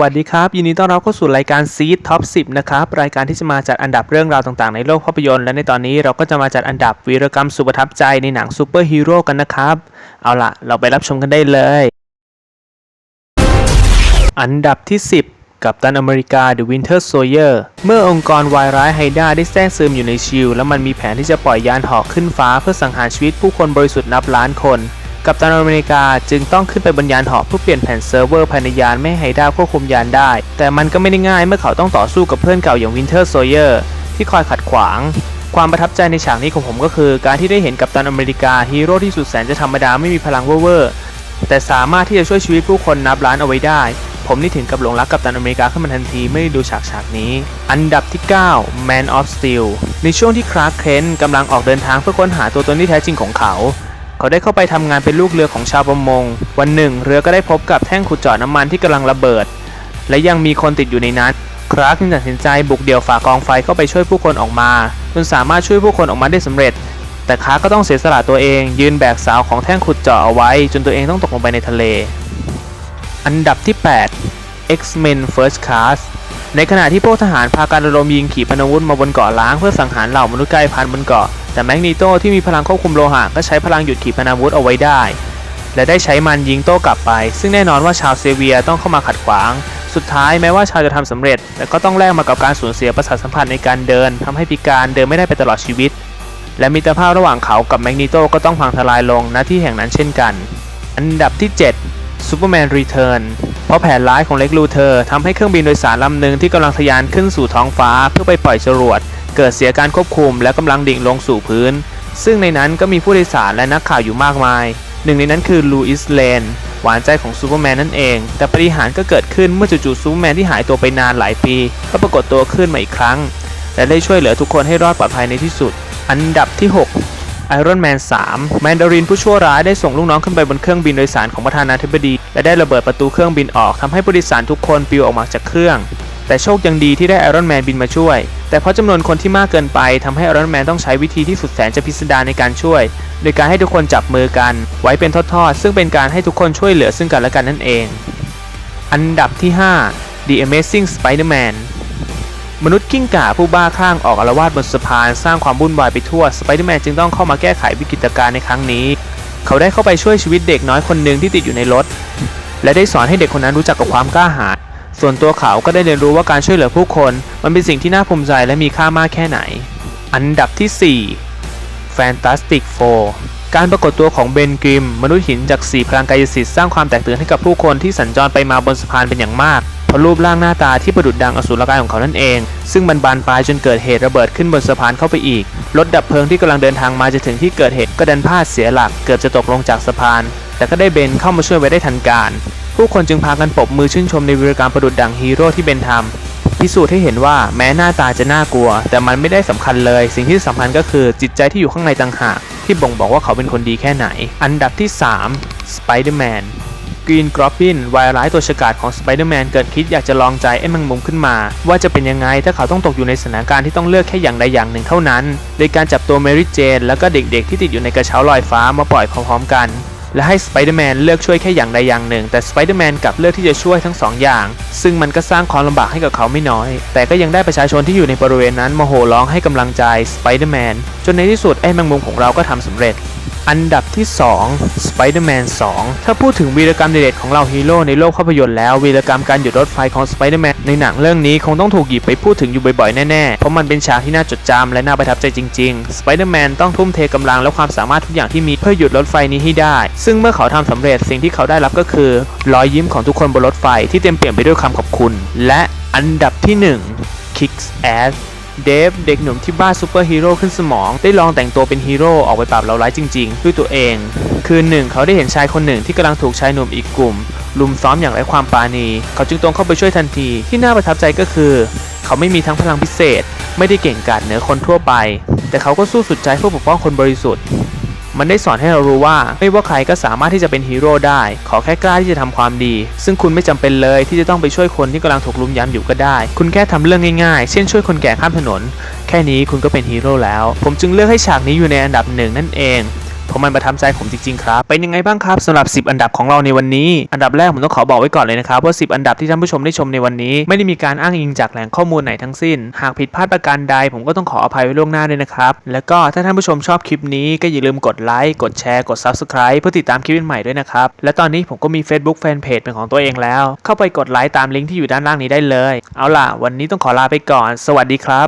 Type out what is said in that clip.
วัสดีครับ ยินดีต้อนรับเข้าสู่รายการซีดท็อป10 นะครับ รายการที่จะมาจัดอันดับเรื่องราวต่างๆ ในโลกภาพยนตร์ และในตอนนี้เราก็จะมาจัดอันดับวีรกรรมสุดประทับใจในหนังซูเปอร์ฮีโร่กันนะครับ เอาล่ะ เราไปรับชมกันได้เลย อันดับที่ 10กับตันอเมริกา The Winter Soldier เมื่อองค์กรวายร้ายไฮด้าได้แทรกซึมอยู่ในชิลและมันมีแผนที่จะปล่อยยานหอกขึ้นฟ้าเพื่อสังหารชีวิตผู้คนบริสุทธิ์นับล้านคน กัปตันอเมริกาจึงต้องขึ้นไปบนยานหอกเพื่อเปลี่ยนแผ่นเซิร์ฟเวอร์ภายในยานไม่ให้ไฮด้าควบคุมยานได้ แต่มันก็ไม่ได้ง่ายเมื่อเขาต้องต่อสู้กับเพื่อนเก่าอย่างวินเทอร์โซเยอร์ที่คอยขัดขวาง ความประทับใจในฉากนี้ของผมก็คือ การที่ได้เห็นกัปตันอเมริกาฮีโร่ที่สุดแสนจะธรรมดาไม่มีพลังเวอร์แต่สามารถที่จะช่วยชีวิตผู้คนนับล้านเอาไว้ได้ ผมนี่ถึงกับหลงรักกัปตันอเมริกาขึ้นมาทันทีไม่ได้ดูฉากฉากนี้ อันดับที่ 9 Man of Steel ในช่วงที่คลาร์กเคนกำลังออกเดินทางเพื่อค้นหาตัวตนที่แท้จริงของเขา เขาได้เข้าไปทำงานเป็นลูกเรือของชาวประมง วันหนึ่ง เรือก็ได้พบกับแท่งขุดเจาะน้ำมันที่กำลังระเบิด และยังมีคนติดอยู่ในนั้นคลาร์กจึงตัดสินใจบุกเดี่ยวฝ่ากองไฟเข้าไปช่วยผู้คนออกมาจนสามารถช่วยผู้คนออกมาได้สำเร็จ แต่คลาร์กก็ต้องเสียสละตัวเอง ยืนแบกสาวของแท่งขุดเจาะเอาไว้ จนตัวเองต้องตกลงไปในทะเล อันดับที่ 8 X-Men First Class ในขณะที่พวกทหารพาการระดมยิงขีปนาวุธมาบนเกาะล้างเพื่อสังหารเหล่ามนุษย์กลายพันธุ์บนเกาะ แต่แมกนีโตที่มีพลังควบคุมโลหะก็ใช้พลังหยุดขีปนาวุธเอาไว้ได้ และได้ใช้มันยิงโต้กลับไป ซึ่งแน่นอนว่าชาวเซเวียต้องเข้ามาขัดขวาง สุดท้ายแม้ว่าชาวจะทำสำเร็จ แต่ก็ต้องแลกมากับการสูญเสียประสาทสัมผัสในการเดินทำให้พิการเดินไม่ได้ไปตลอดชีวิต และมิตรภาพระหว่างเขากับแมกนีโตก็ต้องพังทลายลงณที่แห่งนั้นเช่นกัน อันดับที่7 Superman Return เพราะแผนร้ายของเล็กลูเทอร์ทำให้เครื่องบินโดยสารลำหนึ่งที่กำลังทะยานขึ้นสู่ท้องฟ้าเพื่อไปปล่อยจรวด เกิดเสียการควบคุมและกำลังดิ่งลงสู่พื้น ซึ่งในนั้นก็มีผู้โดยสารและนักข่าวอยู่มากมาย หนึ่งในนั้นคือลูอิสเลนหวานใจของซูเปอร์แมนนั่นเอง แต่ปฏิหารก็เกิดขึ้นเมื่อจู่ๆซูเปอร์แมนที่หายตัวไปนานหลายปี ก็ปรากฏตัวขึ้นมาอีกครั้ง และได้ช่วยเหลือทุกคนให้รอดปลอดภัยในที่สุด อันดับที่ 6ไอรอนแมน3แมนดารินผู้ชั่วร้ายได้ส่งลูกน้องขึ้นไปบนเครื่องบินโดยสารของประธานาธิบดี และได้ระเบิดประตูเครื่องบินออกทำให้ผู้โดยสารทุกคนปลิวออกมาจากเครื่อง แต่โชคยังดีที่ได้ไอรอนแมนบินมาช่วย แต่เพราะจำนวนคนที่มากเกินไปทำให้ไอรอนแมนต้องใช้วิธีที่สุดแสนจะพิสดารในการช่วย โดยการให้ทุกคนจับมือกัน ไว้เป็นทอดๆซึ่งเป็นการให้ทุกคนช่วยเหลือซึ่งกันและกันนั่นเอง อันดับที่ 5 The Amazing Spider-Man มนุษย์กิ้งก่าผู้บ้าคลั่งออกอาละวาดบนสะพานสร้างความวุ่นวายไปทั่วสไปเดอร์แมนจึงต้องเข้ามาแก้ไขวิกฤตการณ์ในครั้งนี้ เขาได้เข้าไปช่วยชีวิตเด็กน้อยคนหนึ่งที่ติดอยู่ในรถ และได้สอนให้เด็กคนนั้นรู้จักกับความกล้าหาญ ส่วนตัวเขาก็ได้เรียนรู้ว่าการช่วยเหลือผู้คน มันเป็นสิ่งที่น่าภูมิใจและมีค่ามากแค่ไหน อันดับที่ 4 Fantastic Four การปรากฏตัวของเบนกริม มนุษย์หินจากสีพลังกายสิทธิ์สร้างความแตกตื่นให้กับผู้คนที่สัญจรไปมาบนสะพานเป็นอย่างมากเพราะรูปร่างหน้าตาที่ประดุดดังอสูรกายของเขานั่นเอง ซึ่งมันบานปลายจนเกิดเหตุระเบิดขึ้นบนสะพานเข้าไปอีกรถดับเพลิงที่กำลังเดินทางมาจะถึงที่เกิดเหตุก็ดันพลาดเสียหลัก เกือบจะตกลงจากสะพาน แต่ก็ได้เบนเข้ามาช่วยไว้ได้ทันการ ผู้คนจึงพากันปรบมือชื่นชมในวีรกรรมประดุดดังฮีโร่ที่เบนทำพิสูจน์ให้เห็นว่าแม้หน้าตาจะน่ากลัว แต่มันไม่ได้สำคัญเลย สิ่งที่สำคัญก็คือจิตใจที่อยู่ข้างในต่างหากที่บ่งบอกว่าเขาเป็นคนดีแค่ไหน อันดับที่ 3 Spider-Man กรีนกรอบบินวายร้ายตัวฉกาจของสไปเดอร์แมนเกิดคิดอยากจะลองใจไอ้แมงมุมขึ้นมา ว่าจะเป็นยังไงถ้าเขาต้องตกอยู่ในสถานการณ์ที่ต้องเลือกแค่อย่างใดอย่างหนึ่งเท่านั้น โดยการจับตัวเมรี่เจน แล้วก็เด็กๆที่ติดอยู่ในกระเช้าลอยฟ้ามาปล่อยพร้อมๆกัน และให้สไปเดอร์แมนเลือกช่วยแค่อย่างใดอย่างหนึ่ง แต่สไปเดอร์แมนกลับเลือกที่จะช่วยทั้งสองอย่าง ซึ่งมันก็สร้างความลำบากให้กับเขาไม่น้อย แต่ก็ยังได้ประชาชนที่อยู่ในบริเวณนั้นมาโห่ร้องให้กำลังใจสไปเดอร์แมนจนในที่สุดไอ้แมงมุมของเราก็ทำสำเร็จ อันดับที่ 2 Spider-Man 2 ถ้าพูดถึงวีรกรรมเด็ดๆของเราฮีโร่ในโลกภาพยนตร์แล้ววีรกรรมการหยุดรถไฟของ Spider-Man ในหนังเรื่องนี้คงต้องถูกหยิบไปพูดถึงอยู่บ่อยๆ แน่ๆ เพราะมันเป็นฉากที่น่าจดจำและน่าประทับใจจริงๆ Spider-Man ต้องทุ่มเทกำลังและความสามารถทุกอย่างที่มีเพื่อหยุดรถไฟนี้ให้ได้ ซึ่งเมื่อเขาทำสำเร็จสิ่งที่เขาได้รับก็คือ รอยยิ้มของทุกคนบนรถไฟที่เต็มเปี่ยมไปด้วยคำขอบคุณ และอันดับที่ 1 Kicks Ass เดฟเด็กหนุ่มที่บ้าซูเปอร์ฮีโร่ขึ้นสมอง ได้ลองแต่งตัวเป็นฮีโร่ออกไปปราบเหล่าร้ายจริงๆ ด้วยตัวเอง คืนหนึ่งเขาได้เห็นชายคนหนึ่งที่กำลังถูกชายหนุ่มอีกกลุ่ม ลุมซ้อมอย่างไร้ความปราณี เขาจึงตรงเข้าไปช่วยทันที ที่น่าประทับใจก็คือ เขาไม่มีทั้งพลังพิเศษ ไม่ได้เก่งกาจเหนือคนทั่วไป แต่เขาก็สู้สุดใจเพื่อปกป้องคนบริสุทธิ์ มันได้สอนให้เรารู้ว่า ไม่ว่าใครก็สามารถที่จะเป็นฮีโร่ได้ ขอแค่กล้าที่จะทำความดี ซึ่งคุณไม่จำเป็นเลยที่จะต้องไปช่วยคนที่กำลังถูกลุมยำอยู่ก็ได้ คุณแค่ทำเรื่องง่ายๆ เช่นช่วยคนแก่ข้ามถนน แค่นี้คุณก็เป็นฮีโร่แล้ว ผมจึงเลือกให้ฉากนี้อยู่ในอันดับหนึ่งนั่นเอง เพราะมันประทับใจผมจริงๆครับ เป็นยังไงบ้างครับสำหรับ 10 อันดับของเราในวันนี้ อันดับแรกผมต้องขอบอกไว้ก่อนเลยนะครับว่า 10 อันดับที่ท่านผู้ชมได้ชมในวันนี้ ไม่ได้มีการอ้างอิงจากแหล่งข้อมูลไหนทั้งสิ้น หากผิดพลาดประการใดผมก็ต้องขออภัยไว้ล่วงหน้าด้วยนะครับ แล้วก็ถ้าท่านผู้ชมชอบคลิปนี้ก็อย่าลืมกดไลค์กดแชร์กด Subscribe เพื่อติดตามคลิปใหม่ๆด้วยนะครับ และตอนนี้ผมก็มี Facebook Fanpage เป็นของตัวเองแล้ว เข้าไปกดไลค์ตามลิงก์ที่อยู่ด้านล่างนี้ได้เลย เอาล่ะ วันนี้ต้องขอลาไปก่อน สวัสดีครับ